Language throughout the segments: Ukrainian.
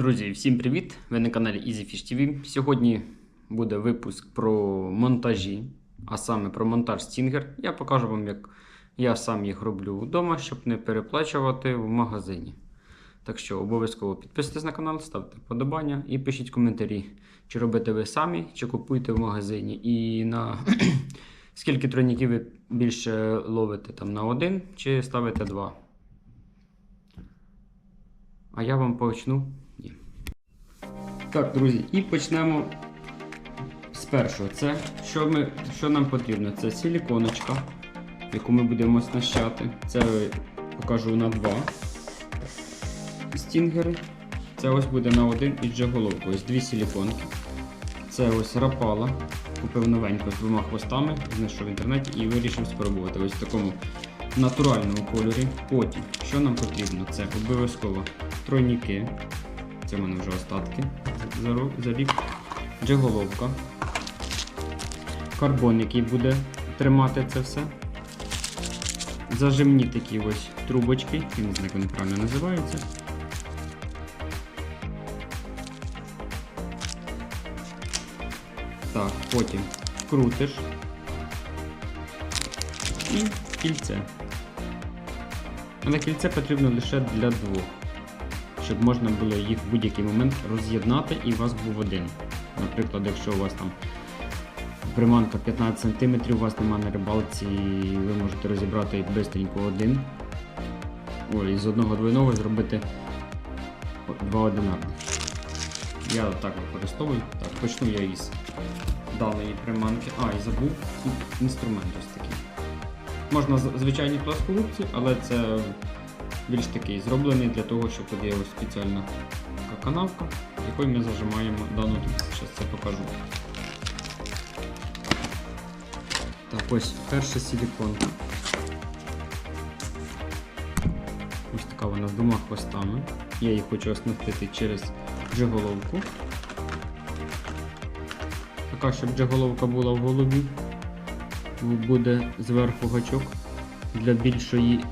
Друзі, всім привіт! Ви на каналі EasyFish TV. Сьогодні буде випуск про монтажі, а саме про монтаж Stinger. Я покажу вам, як я сам їх роблю вдома, щоб не переплачувати в магазині. Так що обов'язково підписуйтесь на канал, ставте вподобання і пишіть коментарі, чи робите ви самі, чи купуєте в магазині. І на скільки тройників ви більше ловите там на один, чи ставите два. А я вам почну. Так, друзі, і почнемо з першого. Це що, ми, що нам потрібно? Це силіконочка, яку ми будемо оснащати. Це покажу на два стінгери. Це ось буде на один і джеголовку. Ось дві силіконки. Це ось рапала. Купив новеньку з двома хвостами, знайшов в інтернеті і вирішив спробувати ось в такому натуральному кольорі. Потім, що нам потрібно? Це обов'язково тройники. Це в мене вже остатки за, за рік. Джеголовка. Карбон, який буде тримати це все. Зажимні такі ось трубочки, я не знаю, як вони правильно називаються. Так, потім крутиш і кільце. Але кільце потрібно лише для двох, щоб можна було їх в будь-який момент роз'єднати і у вас був один. Наприклад, якщо у вас там приманка 15 см, у вас немає на рибалці, ви можете розібрати бистренько один. Ой, з одного двойного зробити два одинарних. Я так використовую. Так, почну я із даної приманки. А, і забув інструмент ось такий. Можна звичайні плоскогубці, але це більш такий зроблений для того, щоб є спеціальна канавка, якою ми зажимаємо дану Зараз це покажу. Так, ось перша силіконка. Ось така вона з двома хвостами. Я її хочу оснастити через джеголовку. Така, щоб джеголовка була в голові. Буде зверху гачок для більшої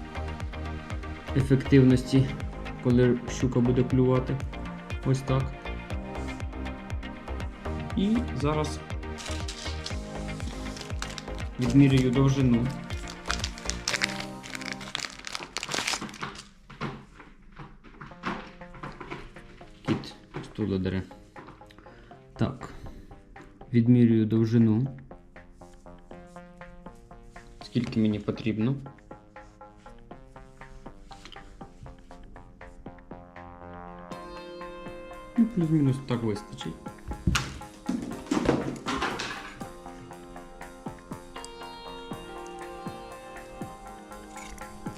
ефективності, коли щука буде клювати. Ось так. І зараз відмірюю довжину. Кіт стула дере. Так. Відмірюю довжину. Скільки мені потрібно. Ну, плюс-мінус так вистачить.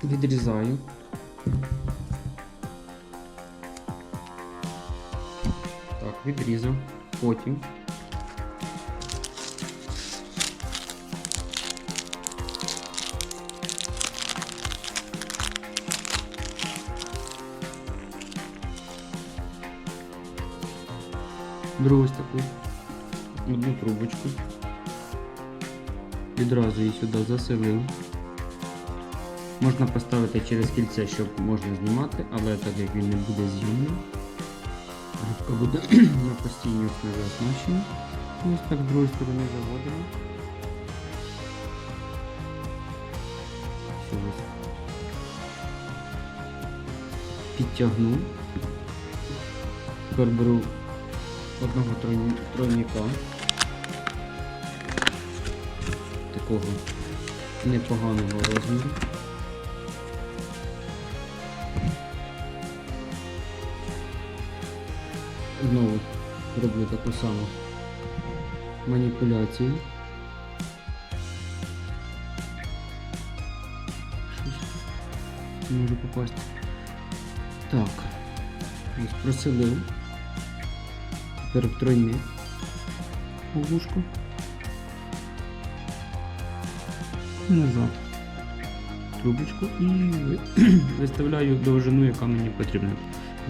Відрізаю. Так, відрізав. Потім Беру ось таку одну трубочку. Відразу її сюди заселив. Можна поставити через кільце, щоб можна знімати, але так як він не буде зйомним, рибка буде на постійній основі оснащена. Ось так з другої сторони заводимо. Підтягнув. Тепер беру одного тройника. Такого непоганого розміру. Знову роблю таку саму маніпуляцію. Щось можу попасти. Так, розпросилив. 43 Полушку. Назад. Трубочку і виставляю довжину, яка мені потрібна.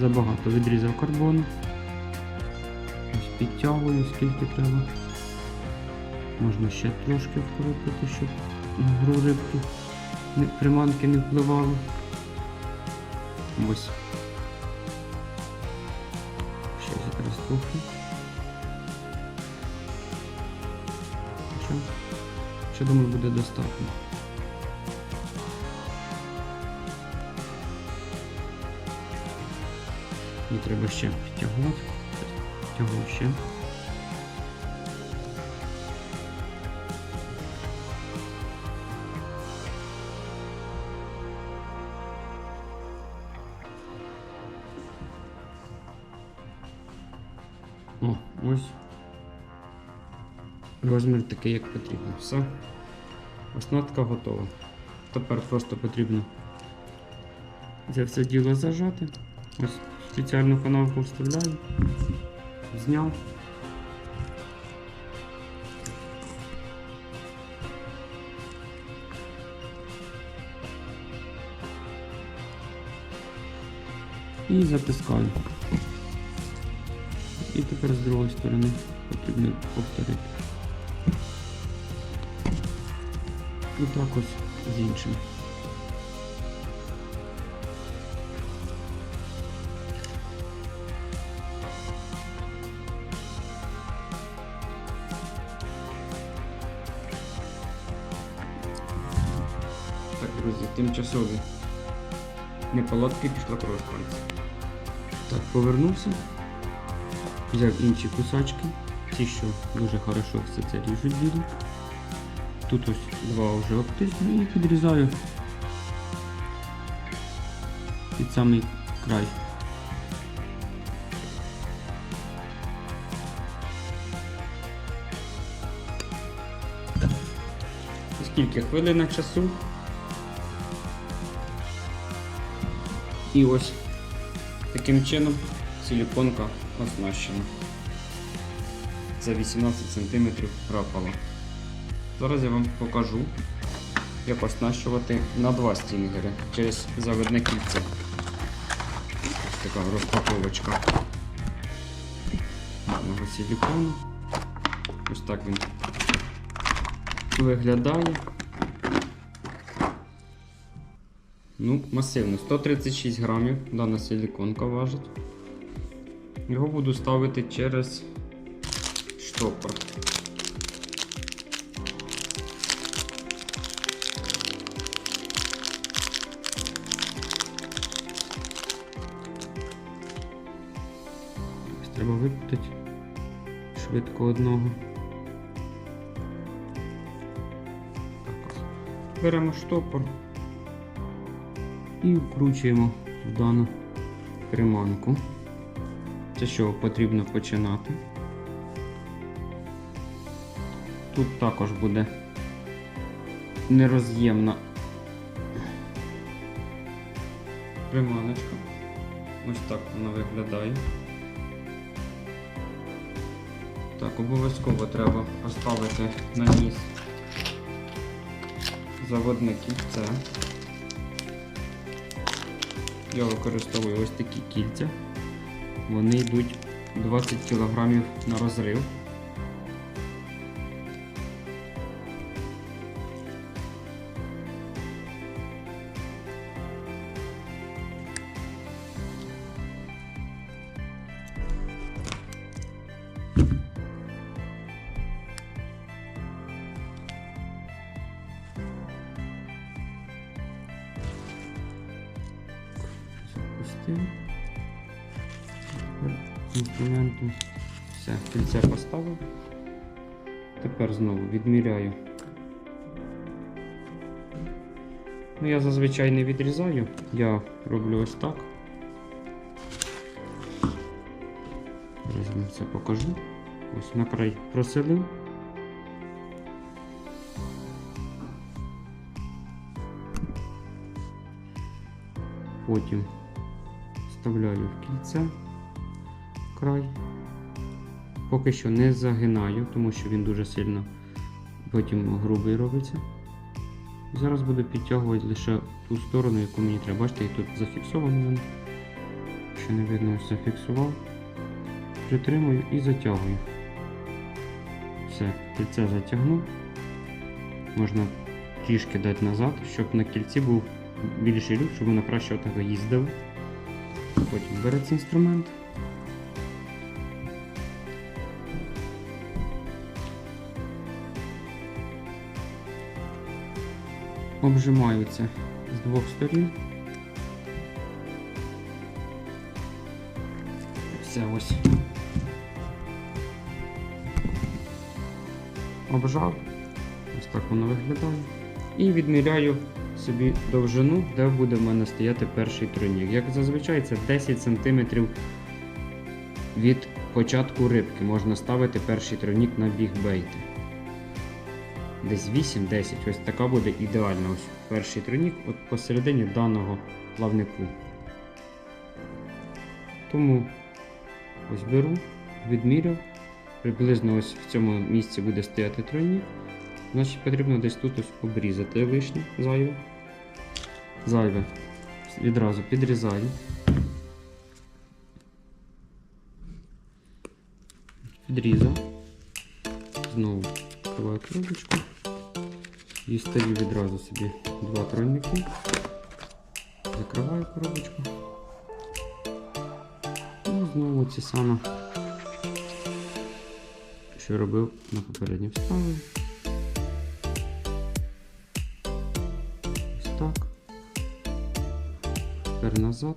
Забагато відрізав карбон, Підтягую, скільки треба. Можна ще трошки вкрутити, щоб гру рибки приманки не впливали. Ось. Трохи. Що? Що думаю, буде достатньо. І треба ще підтягувати. Підтягую ще. О, ось. Розмір такий, як потрібно. Все. Оснастка готова. Тепер просто потрібно це все діло зажати. Ось спеціальну канавку вставляю. Зняв. І затискаю. І тепер з другої сторони потрібно повторити. І так ось з іншим. Так, друзі, тимчасові неполадки пішла кров з. Так, повернувся. Взяв інші кусачки. Ті, що дуже хорошо все це ріжуть діду. Тут ось два вже обтисну і підрізаю під самий край. Скільки хвилин часу. І ось таким чином силіконка оснащена. За 18 см рапала. Зараз я вам покажу, як оснащувати на два стінгери через заводне кільце. Ось така розпаковочка одного силікону. Ось так він виглядає. Ну, масивно, 136 грамів дана силіконка важить. Його буду ставити через штопор. Треба викрутити швидко одного. Беремо штопор і вкручуємо в дану приманку. Це що потрібно починати. Тут також буде нероз'ємна приманочка. Ось так вона виглядає. Так, обов'язково треба поставити на ніс заводне кільце. Я використовую ось такі кільця. Вони йдуть 20 кг на розрив. Поставив. Тепер знову відміряю. Ну, я зазвичай не відрізаю, я роблю ось так. Зараз це покажу. Ось на край проселив. Потім вставляю в кільце край. Поки що не загинаю, тому що він дуже сильно потім грубий робиться. Зараз буду підтягувати лише ту сторону, яку мені треба. Бачите, і тут зафіксовано він. Що не видно, зафіксував. Притримую і затягую. Все, кільце затягнув. Можна трішки дати назад, щоб на кільці був більший люк, щоб воно краще отак їздило. Потім береться інструмент обжимаються з двох сторін. Все ось. Обжав. Ось так воно виглядає. І відміряю собі довжину, де буде в мене стояти перший тройник. Як зазвичай, це 10 см від початку рибки можна ставити перший тройник на біг бейти. Десь 8-10, ось така буде ідеальна ось перший тройник от посередині даного плавнику. Тому ось беру, відміряв. Приблизно ось в цьому місці буде стояти тройник. Значить потрібно десь тут ось обрізати лишнє, зайве. Зайве. Відразу підрізаю. Підрізав. Знову відкриваю коробочку. І стаю відразу собі два тройники. Закриваю коробочку. І знову ці саме, що робив на попередній вставі. Ось так. Тепер назад.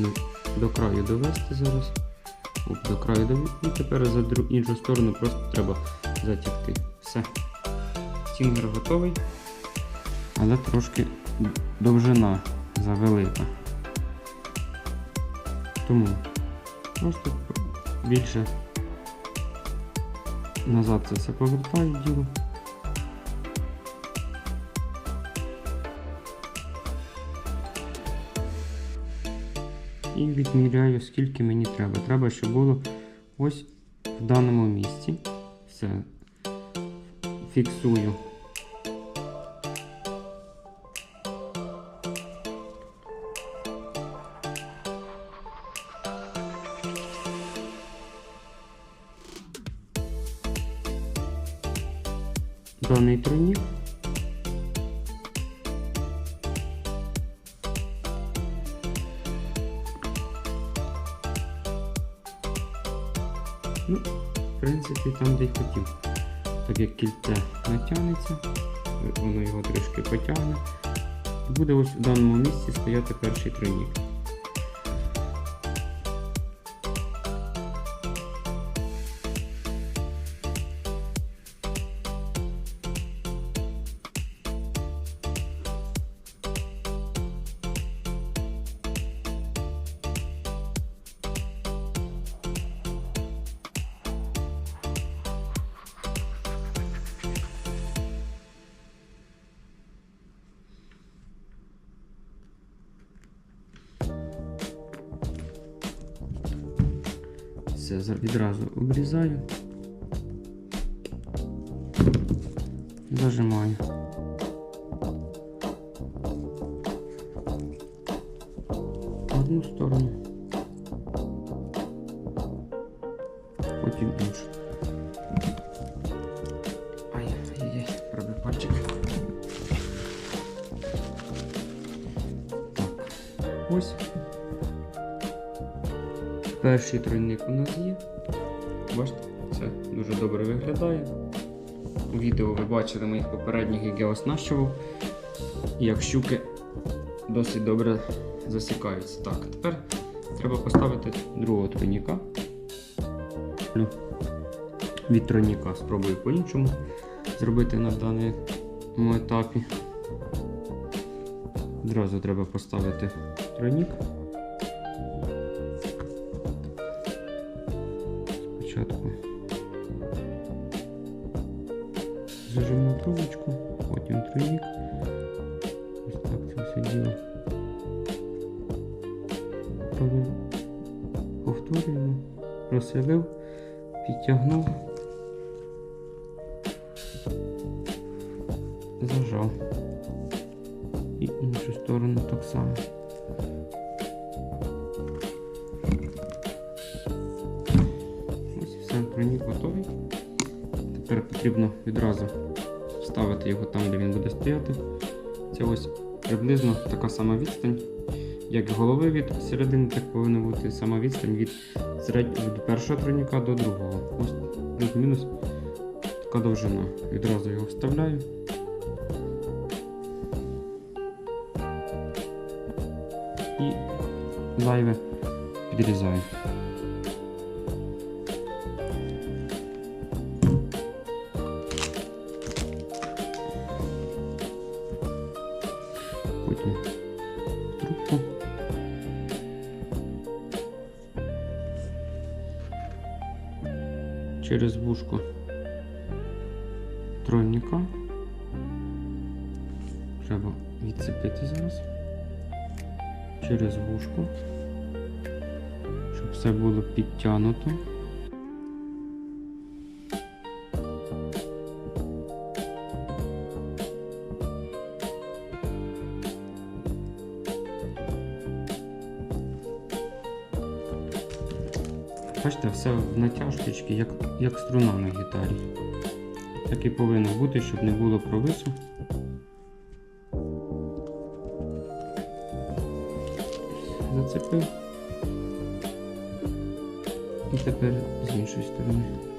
Потрібно до краю довести зараз. Оп, до краю довести. І тепер за іншу сторону просто треба затягти. Все. Стінгер готовий. Але трошки довжина завелика. Тому просто більше назад це все повертаю діло. І відміряю, скільки мені треба. Треба, щоб було ось в даному місці. Все фіксую. Ну, в принципі, там, де й хотів. Так як кільце натягнеться, воно його трішки потягне. Буде ось в даному місці стояти перший тройник. Все, за- відразу обрізаю. Зажимаю. Одну сторону. Потім іншу. Ай-яй-яй, пробив пальчик. Так, ось. Перший тройник у нас є. Бачите, це дуже добре виглядає. У відео ви бачили моїх попередніх, як я оснащував. Як щуки досить добре засікаються. Так, тепер треба поставити другого тройника. Ну, Від тройника спробую по-іншому зробити на даному етапі. Одразу треба поставити тройник. Зажиму трубочку, потім тройник. Ось так це все діло. Повторюємо, розселив, підтягнув, приблизно така сама відстань як голови від середини, так повинна бути сама відстань від, серед... від першого тройника до другого. Ось плюс-мінус така довжина. Відразу його вставляю. І зайве підрізаю. Через вушку тройника. Треба відцепити зараз. Через вушку, Щоб все було підтягнуто. Натяжечки, як, як струна на гітарі. Так і повинно бути, щоб не було провису. Зацепив. І тепер з іншої сторони.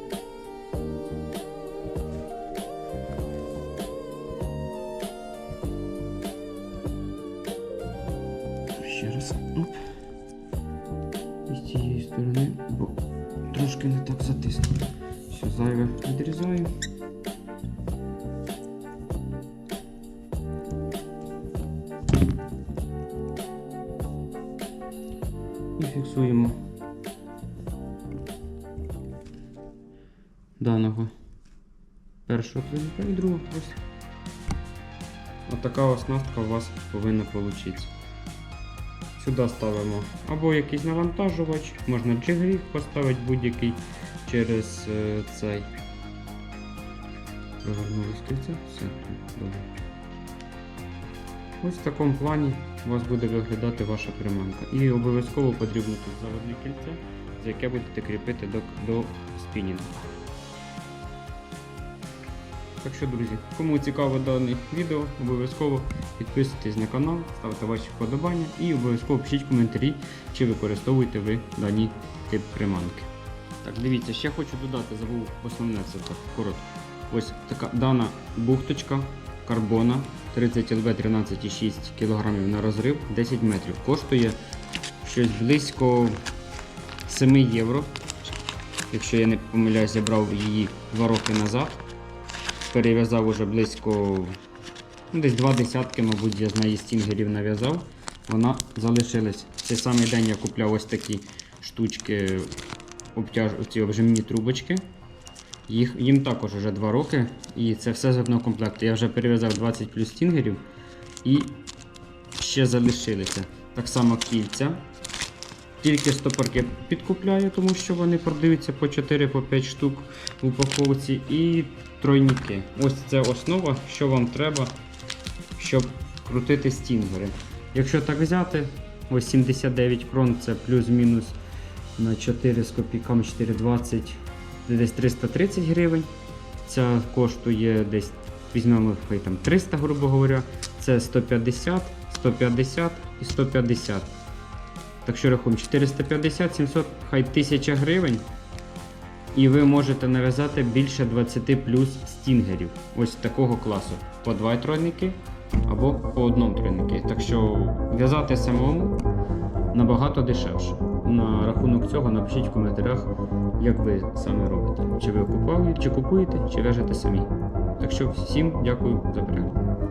І фіксуємо даного першого клинка і другого. Ось. Отака оснастка у вас повинна вийти. Сюди ставимо або якийсь навантажувач, можна джигріг поставити будь-який через е, цей. Провернули кільце, все, добре. Ось в такому плані у вас буде виглядати ваша приманка. І обов'язково потрібно тут заводне кільце, за яке будете кріпити до, до спінінгу. Так що, друзі, кому цікаво дане відео, обов'язково підписуйтесь на канал, ставте ваші вподобання і обов'язково пишіть коментарі, чи використовуєте ви дані тип приманки. Так, дивіться, ще хочу додати, забув основне це так коротко. Ось така дана бухточка карбона 30 ЛБ 13,6 кг на розрив 10 метрів. Коштує щось близько 7 євро. Якщо я не помиляюсь, я брав її 2 роки назад перев'язав уже близько ну, десь два десятки, мабуть, я з неї стінгерів нав'язав. Вона залишилась. Цей самий день я купляв ось такі штучки, обтяж... ці обжимні трубочки. Їх, їм також вже 2 роки. І це все з одного комплекту. Я вже перев'язав 20 плюс стінгерів і ще залишилися. Так само кільця. Тільки стопорки підкупляю, тому що вони продаються по 4-5 штук в упаковці. І тройники. Ось це основа, що вам треба, щоб крутити стінгери. Якщо так взяти, ось 79 крон це плюс-мінус на 4 з копійками 4,20 десь 330 гривень. Ця коштує десь, візьмемо там 300, грубо говоря. Це 150, 150 і 150. Так що рахуємо 450, 700, хай 1000 гривень. І ви можете нав'язати більше 20 плюс стінгерів. Ось такого класу. По два тройники або по одному тройники. Так що в'язати самому набагато дешевше. На рахунок цього напишіть в коментарях, як ви саме робите. Чи ви купуєте, чи купуєте, чи в'яжете самі. Так що всім дякую за перегляд.